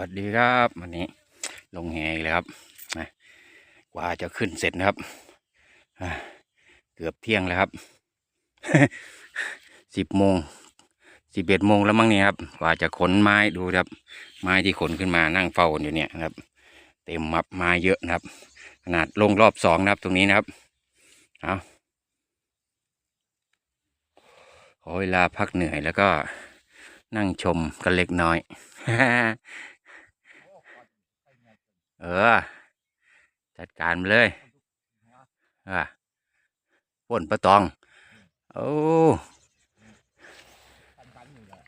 วัสดีครับวันนี้ลงแหอีกแล้วครับนะกว่าจะขึ้นเสร็จนะครับเกือบเที่ยงแล้วครับสิบโมงสิบเอ็ดโมงแล้วมั้งนี่ครับ กว่าจะขนไม้ดูครับ ไม้ที่ขนขึ้นมานั่งเฝ้าอยู่เนี่ยนะครับ เต็มมับไม้เยอะนะครับ ขนาดลงรอบสองนะครับ ตรงนี้นะครับเอาขอเวลาพักเหนื่อยแล้วก็นั่งชมกันเล็กน้อย เออ จัดการมาเลยอะป่นปลาตอง โอ้ปันปันอยู่เลย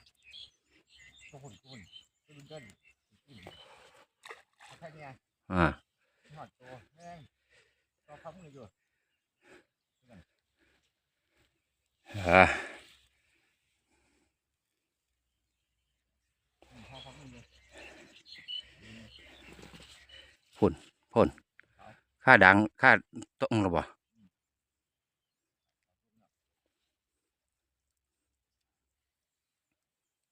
ตัวหุ่นตัวหุ่นตัวหุ่นเดินแค่เนี้ย อ่า หอดตัวแม่งตัวพับมืออยู่ อ่า พอพับมืออยู่ พ่นค่าดังค่าต้องหรือเปล่า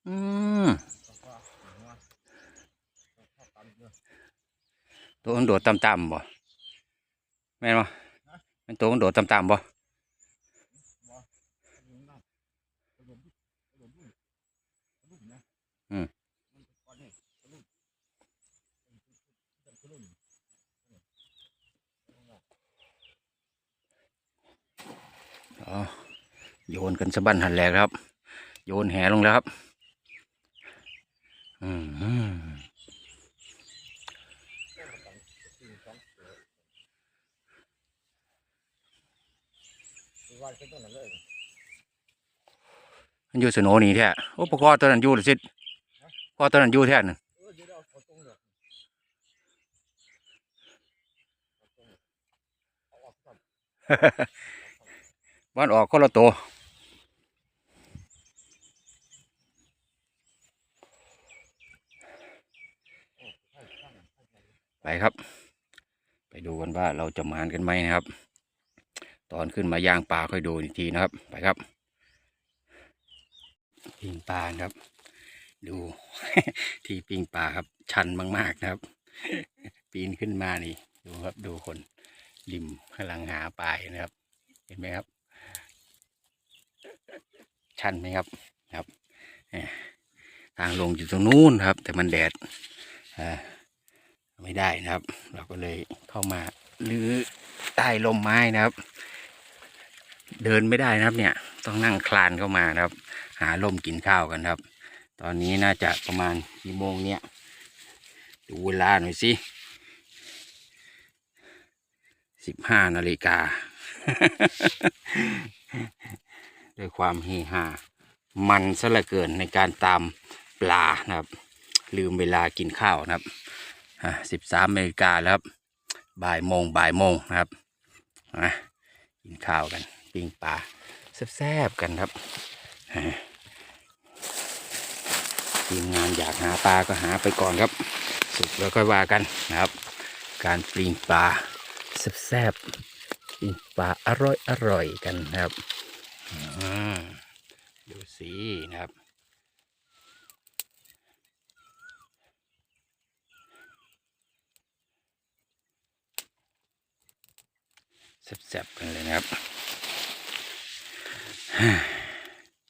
อืมตัวก็หัวตัวข้อตันอยู่ตัวมันโดดต่ำๆบ่แม่นบ่มันตัวมันโดดต่ำๆบ่ บ่อยู่นั่งกระโดดกระโดดลุ่มกระลุ่มนะมันก้อนนี่กระลุ่มกระลุ่ม อ๋อ โยนกันสะบั้นหันแหลกครับ โยนแหลงแล้วครับ อืมยมันอยู่สโนนี่แท้อ้ปกอตัวนั้นอยู่หรือสิปกอตัวนั้นอยู่แท้นึงเออเดี๋ยวเอาตรงเลยเออกก่อนบ้านออกคนละตัว ไปครับ ไปดูกันว่าเราจะมานกันไหมนะครับ ตอนขึ้นมาย่างปลาค่อยดูอีกทีนะครับ ไปครับปิงปลาครับ ดูที่ปิงปลาครับ ชันมาก ๆนะครับ ปีนขึ้นมานี่ ดูครับดูคนริมกำลังหาปลายนะครับ เห็นไหมครับ ชันไหมครับครับทางลงอยู่ตรงนู้นครับ แต่มันแดดอ่า ไม่ได้นะครับ เราก็เลยเข้ามาลื้อใต้ลมไม้นะครับ เดินไม่ได้นะครับเนี่ย ต้องนั่งคลานเข้ามานะครับ หาลมกินข้าวกันครับ ตอนนี้น่าจะประมาณกี่โมงเนี่ย ดูเวลาหน่อยสิสิบห้านาฬิกาด้วยความเฮฮามันซะเหลือเกินในการตามปลานะครับ ลืมเวลากินข้าวนะครับ สิบสามนาฬิกาแล้วครับบ่ายโมงบ่ายโมงนะครับอะกินข้าวกันปิ้งปลาแซ่บๆกันครับทีมงานอยากหาปลาก็หาไปก่อนครับ สุกแล้วค่อยว่ากันนะครับ การปิ้งปลาแซ่บๆปิ้งปลาอร่อยอร่อยๆกันนะครับดูสินะครับ แซ่บๆกันเลยนะครับ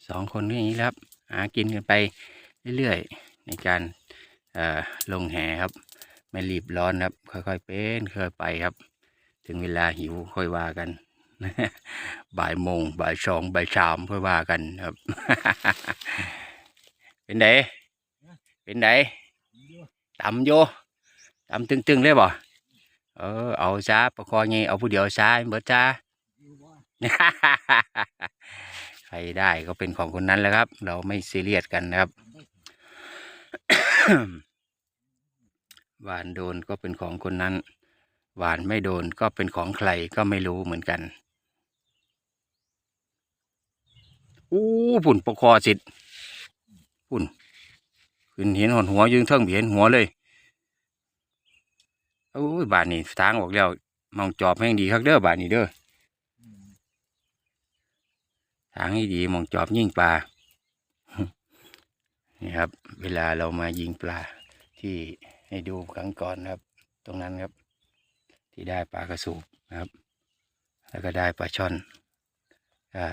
สองคนก็อย่างนี้ครับ หากินกันไปเรื่อยๆ ในการลงแหครับ ไม่รีบร้อนครับ ค่อยๆเป็นค่อยไปครับ ถึงเวลาหิวค่อยว่ากันบ่ายโมงบ่ายสองบ่ายสามค่อยว่ากันครับ เป็นไดเป็นไดตำโยตำตึงๆเลยบ่ เออเอาซาประคองไงเอาผู้เดียวซาเบิดซาอยู่บ่ใครได้ก็เป็นของคนนั้นแหล้วครับ เราไม่ซีเรียสกันนะครับหวานโดนก็เป็นของคนนั้นหวานไม่โดนก็เป็นของใครก็ไม่รู้เหมือนกันอู้ปุ่นปกคอสิทธิ์ปุ่นขึ้นเห็นหอนหัวยืงเทิงเห็นหัวเลย โอ้ยบานนี้ทางออกแล้วมองจอบแห่งดีคักเด้อบานนี้เด้อทางให้ดีมองจอบยิงปลานี่ครับ เวลาเรามายิงปลาที่ให้ดูครั้งก่อนครับ ตรงนั้นครับ ที่ได้ปลากระสูบนะครับ แล้วก็ได้ปลาช่อนก็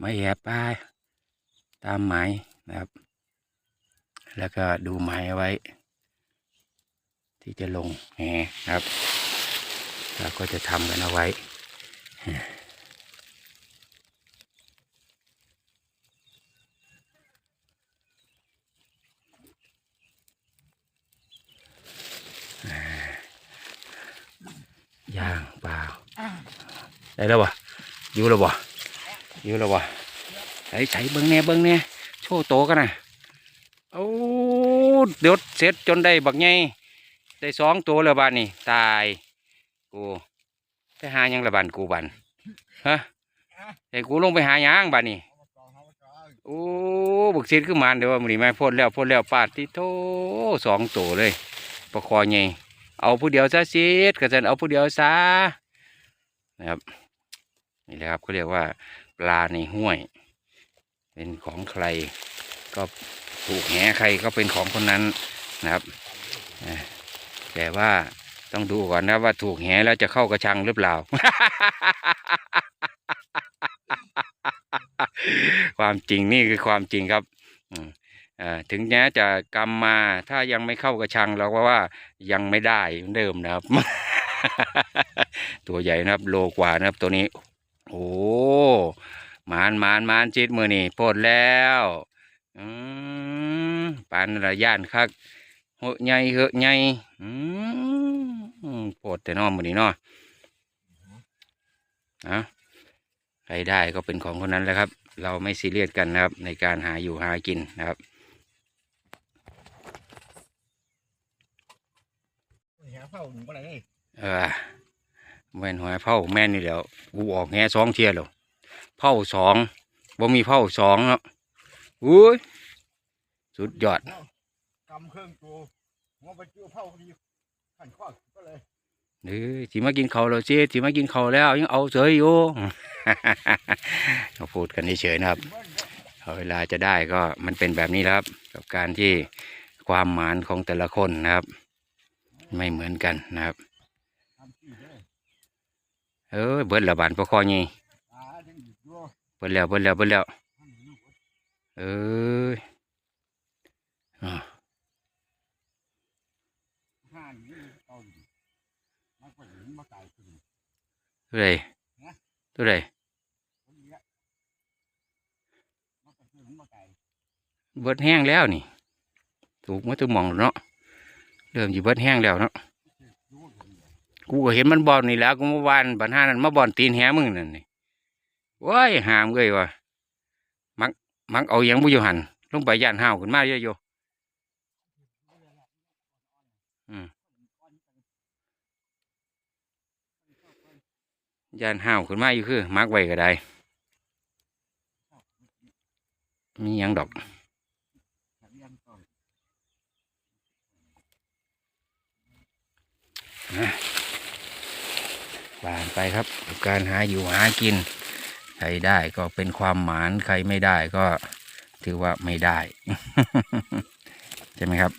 มาแอบปลาตามหมายนะครับ แล้วก็ดูหมายไว้ ที่จะลงแหนะครับเราก็จะทำกันเอาไว้ย่างเปล่าได้แล้ววะอยู่แล้ววะอยู่แล้ววะไอ้ใส่เบิ้งแน่เบิ้งแน่โชว์โตกันนะโอ้เดี๋ยวเสร็จจนได้บักไง ได้สองตัวแล้วบานนี่ตายกูไปหายังละบานกูบานฮะไอ้กูลงไปหายังบานนี่โอ้บักเสร็จขึ้นมาเดี๋ยวมันนี่ไม่พ่นแล้วพ่นแล้วปาดที่โตสองตัวเลยประคอไงเอาผู้เดียวซะสิก็จะเอาผู้เดียวซะนะครับนี่แหละครับเขาเรียกว่าปลาในห้วย เป็นของใคร ก็ถูกแหใครก็เป็นของคนนั้นนะครับอ่อ แต่ว่าต้องดูก่อนนะว่าถูกแหแล้วจะเข้ากระชังหรือเปล่า ความจริงนี่คือความจริงครับถึงแม้จะกำมาถ้ายังไม่เข้ากระชังเราก็ว่ายังไม่ได้เดิมนะครับ ตัวใหญ่นะครับ โลกว่านะครับตัวนี้ โอ้มานมานมานจิตมือนี่โพดแล้วอืมปานระย่านคัก โหใหญ่เหอะใหญ่อืมโพดแต่นอมือนี่นาะนะใครได้ก็เป็นของคนนั้นแหละครับ เราไม่ซีเรียสกันนะครับ ในการหาอยู่หากินนะครับแหเฝ้าหนึ่งก็ได้เออแม่นหอยเผาแม่นนี่แหล้วกูออกแง่สองเทียแล้วเผาสองบ่มีเผาสองเนาะอุ้ยสุดยอดำเครื่องตัวหัวไปเจอเฝ้าดีขันข้อก็เลยเออสิมากินเขาวแล้วสิสิมากินเขาแล้วยังเอาเฉยอยู่เราพูดกันเฉยนะครับเบิ้ลเอเวลาจะได้ก็มันเป็นแบบนี้ครับ กับการที่ความหมานของแต่ละคนนะครับ ไม่เหมือนกันนะครับเออเบิดละบานประคอยี่ตายังอยู่ด้วยเบิดแล้วเบิดแล้วเบิดแล้วทำอยู่เอออ่า ห้านี่เก่าอยู่มันก็หินมาตายขึ้น ตัวใดตัวใดคนเนี้ยมันก็หินมาตายเบิดแห้งแล้วนี่ ถูกมาตัวหมองแล้วเนาะเริ่มอยู่เบิดแห้งแล้วเนาะรู้เห็นเลยกูก็เห็นมันบอลนี่แหล้วกูเมื่อวานบันห้านั้นมาบอลตีนแหมึงนั่นนี่ว้ายหามเลยว่ะมักมักเอาหยังบุอยู่หันลงไปย่านห้าวขึ้นมาเยอะโยอืม ยานห้าวขึ้นมาอยู่คือมักไว้ก็ได้มียังดอกผ่านไปครับการหาอยู่หากิน ใครได้ก็เป็นความหมานใครไม่ได้ก็ถือว่าไม่ได้ ใช่ไหมครับ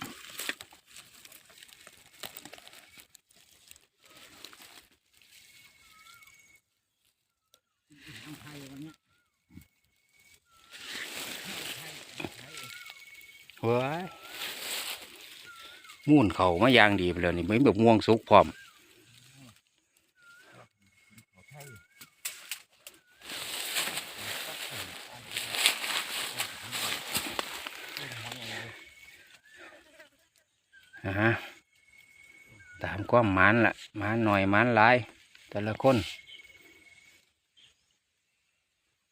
ไทยวันนี้ ว้าย ม่วนเขามายางดีไปเลยนี่ไม่แบบม่วงสุกพร้อมเขาไทยนะฮะตามความหมานละมานหน่อยมานหลาย แต่ละคน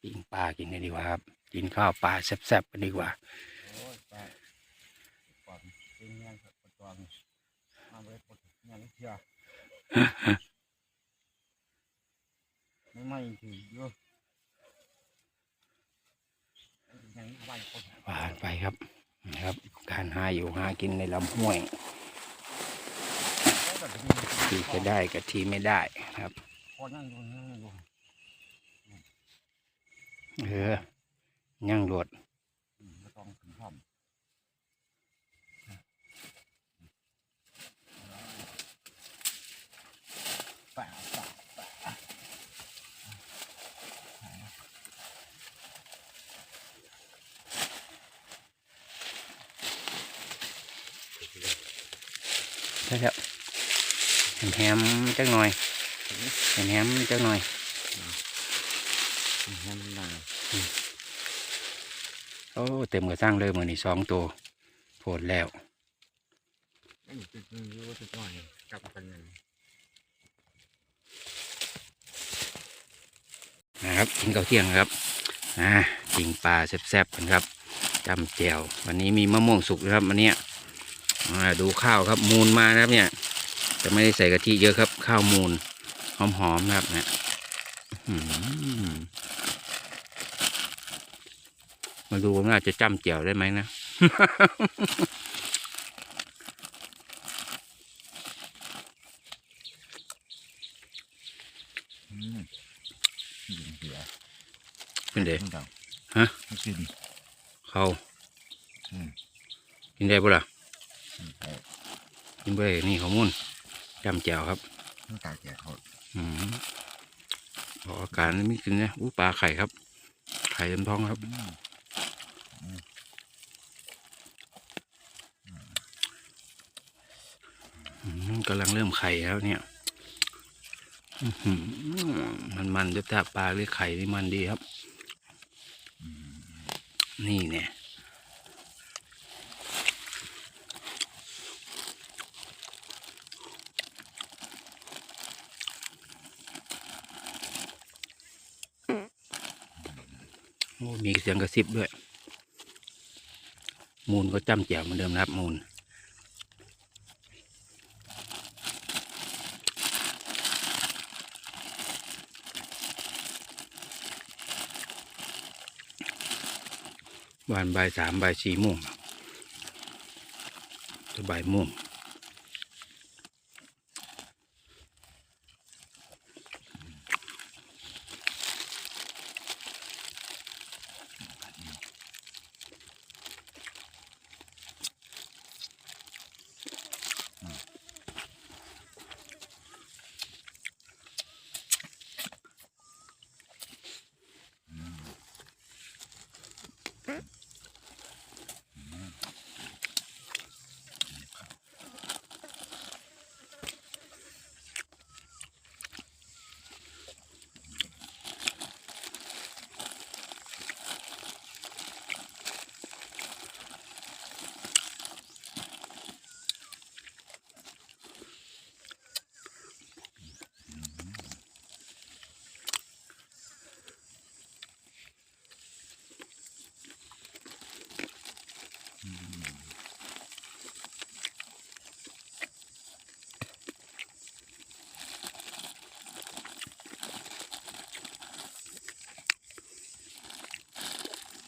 ปิ้งปลากินกันดีกว่าครับ กินข้าวปลาแซ่บๆกันดีกว่า โอ้ยปลาปลาเป็นเงี้ยครับปลาตองมาไว้ปลา เงี้ยนี่เชียไม่ไม่ถือเยอะยังไหวคนผ่านไปครับนะครับ การหาอยู่หากินในลำห้วย ที่จะได้กับที่ไม่ได้ครับพอนั่งดูนั่งดูเออยังโดด ไม่ต้องถึงห้อง ใช่ครับ แฮมแฮมๆจักหน่อยแฮมแฮมๆจักหน่อยแฮมนาโอ้เต็มกระสร้างเลยมือนี่สองตัวโผดแล้วไอ้ตึกนึงอยู่ตึกหน่อยกลับกันยังนะครับกินข้าวเที่ยงครับอ่ากินปลาแซ่บๆกันครับจำแจววันนี้มีมะม่วงสุกนะครับวันเนี้ยอ่าดูข้าวครับมูลมานะครับเนี่ย จะไม่ได้ใส่กะทิเยอะครับ ข้าวมูลหอมๆนะครับเนี่ยอื้อหือมาดูว่าจะจำแจวได้ไหมนะอืมกินเสียเป็นเด็กมันดังฮะมันกินเขาอืมกินได้ปะล่ะมันแตกกินไปนี่ข้าวมูล จำแจวครับมันตายแก่เขาอืมออกอาการนี่ไม่กินนะอู้ปลาไข่ครับ ไข่เต็มท้องครับ อืมอืมกำลังเริ่มไข่แล้วเนี่ยอื้อหือมันมันจะถ้าปลาหรือไข่นี่มันดีครับ นี่เนี่ย มีเสียงกระซิบด้วย มูลก็จำแจวเหมือนเดิมนะครับ มูลวันใบสามใบสี่โมงจะบ่ายโมง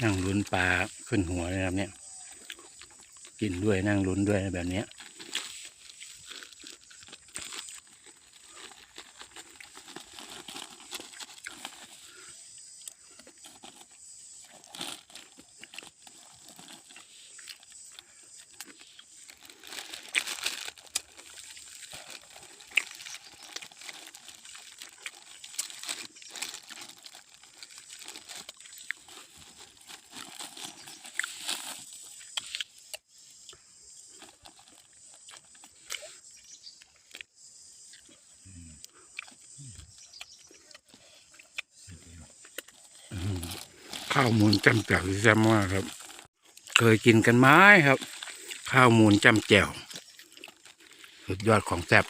นั่งลุ้นปลาขึ้นหัวนะครับเนี่ย กินด้วยนั่งลุ้นด้วยแบบเนี้ย ข้าวมูลจำแจ่วที่แซ่บมากครับ เคยกินกันไหมครับ ข้าวมูลจำแจ่วสุดยอดของแซ่บ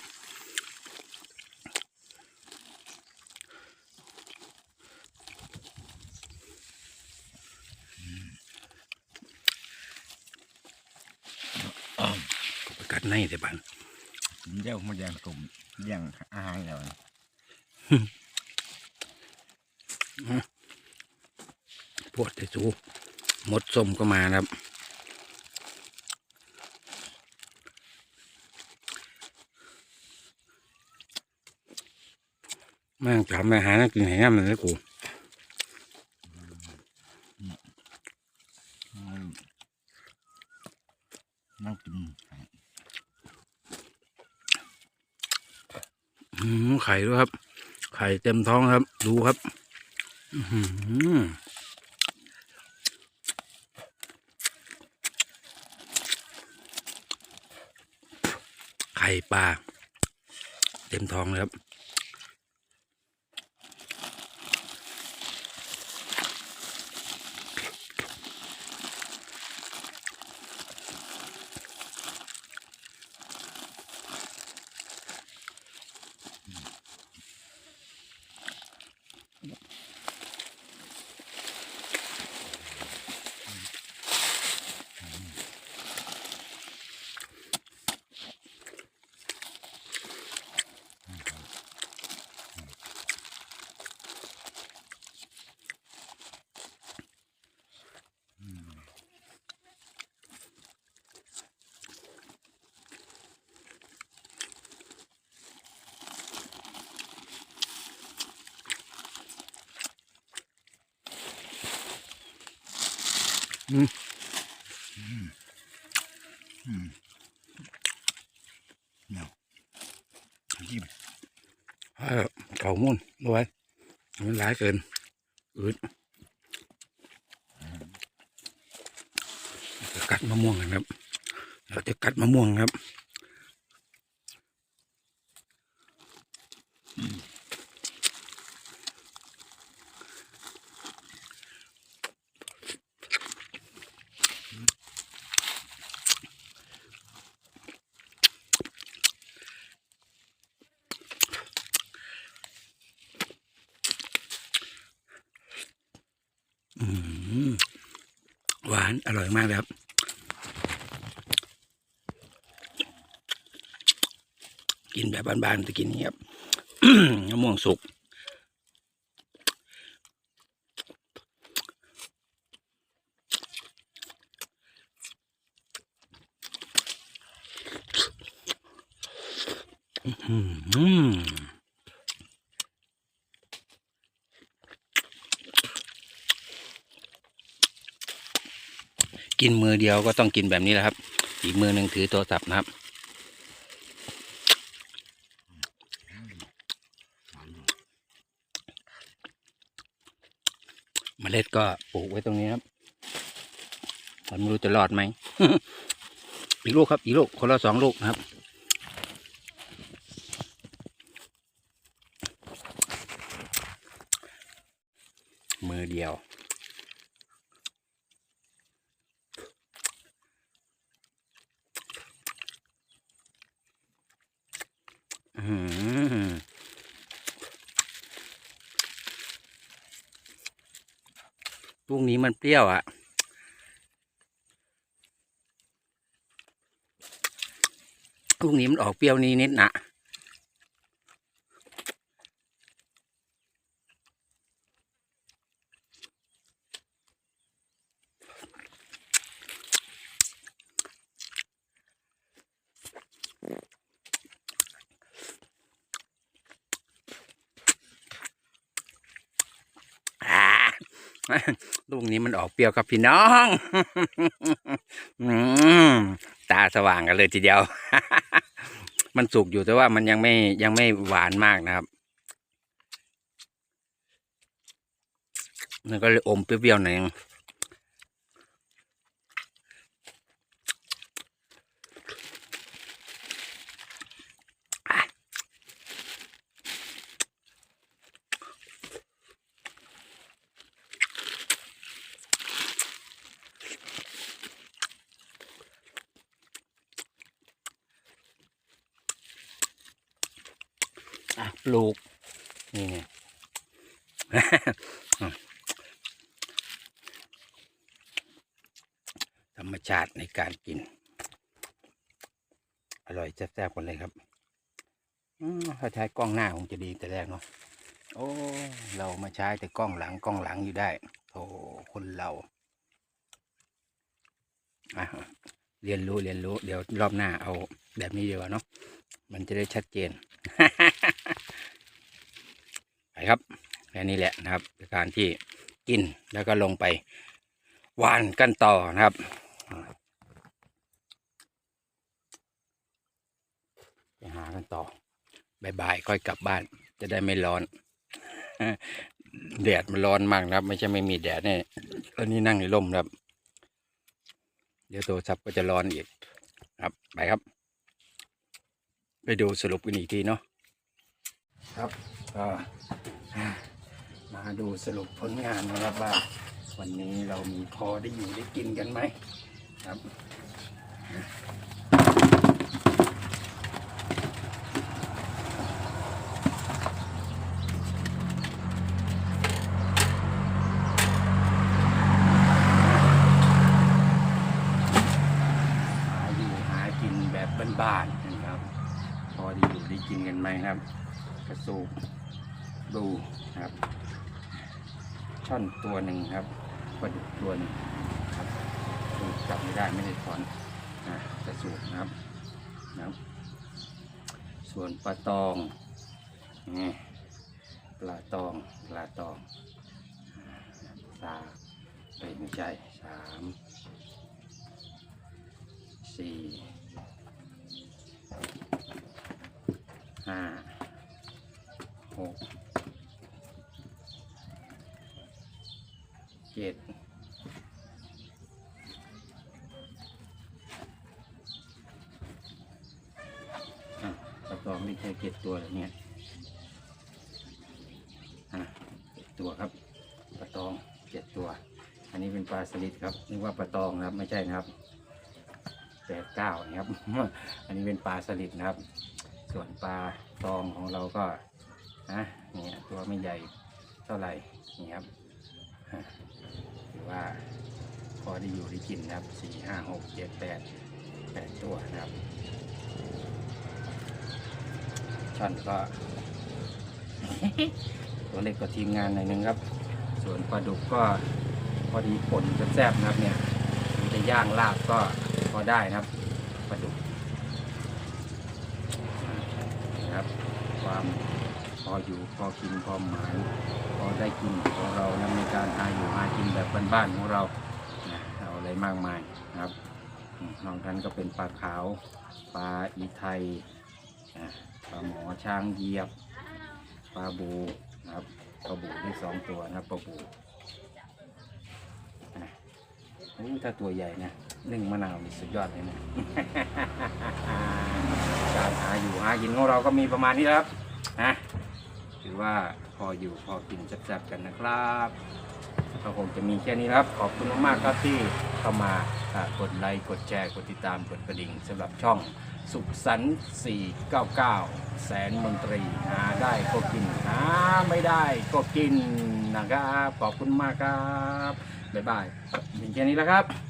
ประกัดในแต่บันกินเจ้ามาแย่งตุ่มแย่งอาหารแล้วนะป วดแต่สูมดสมก็มานะครับ แม่งถามอาหารน่ากินไหนน้ำมันเลยกูอืมนั่งกินไข่ด้วยครับ ไข่เต็มท้องครับ ดูครับ อือหือ ไข่ปลาเต็มท้องเลยครับ ยิ้มเข่ามุ่นรวยมันร้ายเกินอืดกัดมะม่วงนครับ เราจะกัดมะม่วงครับ อืมหวานอร่อยมากเลยครับ กินแบบบ้านๆจะกินอย่างนี้ครับมะม่วงสุก อืม กินมือเดียวก็ต้องกินแบบนี้แหละครับ อีกมือหนึ่งถือโทรศัพท์นะครับ เมล็ดก็ปลูกไว้ตรงนี้ครับมันไม่รู้จะรอดไหม อีกลูกครับ อีกลูกคนละสองลูกนะครับ มือเดียว อื้อหือ ลูกนี้มันเปรี้ยวอะ ลูกนี้มันออกเปรี้ยวนี้นิดๆนะอ่า ลูกนี้มันออกเปรี้ยวครับพี่น้องตาสว่างกันเลยทีเดียว มันสุกอยู่แต่ว่ามันยังไม่ยังไม่หวานมากนะครับมันก็เลยอมเปรี้ยวๆหน่อยนึงอะอะปลูก นี่ไง ธรรมชาติในการกิน อร่อยแซ่บๆกันเลยครับอมถ้าใช้กล้องหน้าคงจะ ดีแต่แรกเนาะโอ้เรามาใช้แต่กล้องหลังกล้องหลังอยู่ได้โธ่คนเราอะเรียนรู้เรียนรู้เดี๋ยวรอบหน้าเอาแบบนี้ดีกว่าเนาะมันจะได้ชัดเจนไปครับแค่นี้แหละนะครับการที่กินแล้วก็ลงไปหวานกันต่อนะครับไปหากันต่อ บายๆค่อยกลับบ้าน จะได้ไม่ร้อน แดดมันร้อนมากนะครับ ไม่ใช่ไม่มีแดดเนี่ยแล้วนี่นั่งในร่มครับ เดี๋ยวโทรศัพท์ก็จะร้อนอีก ครับ ไปครับ ไปดูสรุปกันอีกทีเนาะครับก็มาดูสรุปผลงานนะครับว่าวันนี้เรามีพอได้อยู่ได้กินกันไหมครับ หาอยู่หากินแบบบ้านๆนะครับ พอได้อยู่ได้กินกันไหมครับ กระสูบดูครับ ช่ อนตัวหนึ่งครับปลาดุกตัวหนึ่งครับดูจับไม่ได้ไม่ได้ถอนนะกระสูบนะครับนะครับ ส่วนปลาตองนี่ปลาตองปลาตองสามไปไม่ใช่สามสี่ห้าหก เจ็ดอะปลาตองนี่แค่เจ็ดตัวเหรอเนี่ยอะเจ็ดตัวครับปลาตองเจ็ดตัว อันนี้เป็นปลาสลิดครับนึกว่าปลาตองนะครับ ไม่ใช่นะครับแปดเก้านะครับ อันนี้เป็นปลาสลิดนะครับ ส่วนปลาตองของเราก็นะเนี่ยตัวไม่ใหญ่เท่าไหร่นี่ครับ ว่าพอได้อยู่ได้กินนะครับสี่ห้าหกเจ็ดแปดแปดตัวนะครับช่อนก็ ตัวเล็กกว่าทีมงานหน่อยนึงครับ ส่วนปลาดุกก็พอดีป่นแซ่บนะครับเนี่ยมันจะย่างลาบก็พอได้นะครับปลาดุก นะครับความพ ออยู่พอกินพอหมายพอได้กินของเรานะในการหาอยู่หากินแบบบ้านๆของเรานะเอาอะไรมากมายนะครับนอกนั้นก็เป็นปลาขาวปลาอีไทยปลาหมอช้างเหยียบปลาบูนะครับปลาบูที่สองตัวนะปลาบูนะถ้าตัวใหญ่นะนึ่งมะนาวนี่สุดยอดเลยนะการหาอยู่หากินของเราก็มีประมาณนี้ครับนะ ถือว่าพออยู่พอกินแซ่บๆกันนะครับก็คงจะมีแค่นี้ครับ ขอบคุณมากๆครับที่เข้ามาอ่ากดไลค์กดแชร์กดติดตามกดกระดิ่งสำหรับช่องสุขสันต์499 แสนมนตรีหาได้ก็กินหาไม่ได้ก็กินนะครับ ขอบคุณมากครับ บ๊ายบายมีแค่นี้แล้วครับ